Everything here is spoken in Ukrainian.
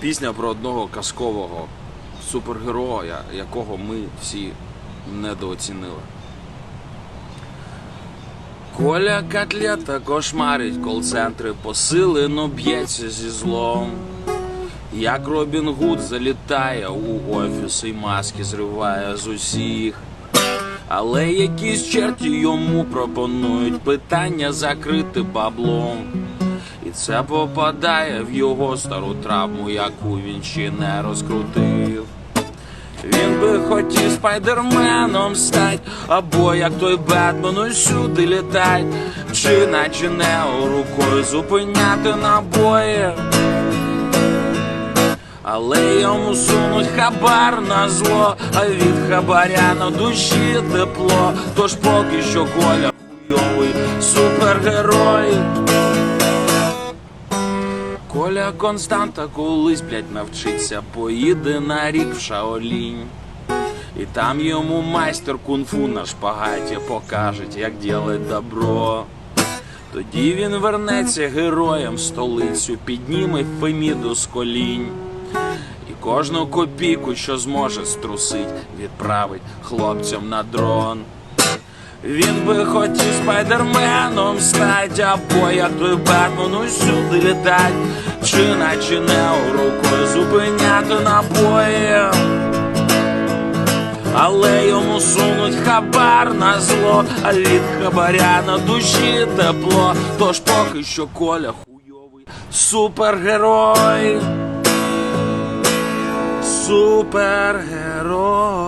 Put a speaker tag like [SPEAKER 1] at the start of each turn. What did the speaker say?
[SPEAKER 1] Пісня про одного казкового супергероя, якого ми всі недооцінили. Коля котлета кошмарить кол-центри, посилено б'ється зі злом. Як Робін Гуд залітає у офіс і маски зриває з усіх. Але якісь черті йому пропонують питання закрити баблом. І це попадає в його стару травму, яку він ще не розкрутив. Він би хотів спайдерменом стать, або як той Бетмен усюди літать, чи наче Нео рукою зупиняти набої. Але йому сунуть хабар на зло, а від хабаря на душі тепло. Тож поки що Коля хуйовий супергерой. Коля Константа колись, блядь, навчиться, поїде на рік в Шаолінь. І там йому майстер кунг-фу на шпагаті покаже, як ділить добро. Тоді він вернеться героєм в столицю, підніме Феміду з колінь. І кожну копійку, що зможе струсить, відправить хлопцям на дрон. Він би хотів спайдерменом стать, або як той Бетмен усюди літать, чи наче не рукою зупиняти набої. Але йому сунуть хабар на зло, а від хабаря на душі тепло. Тож поки що Коля хуйовий супергерой. Супергерой.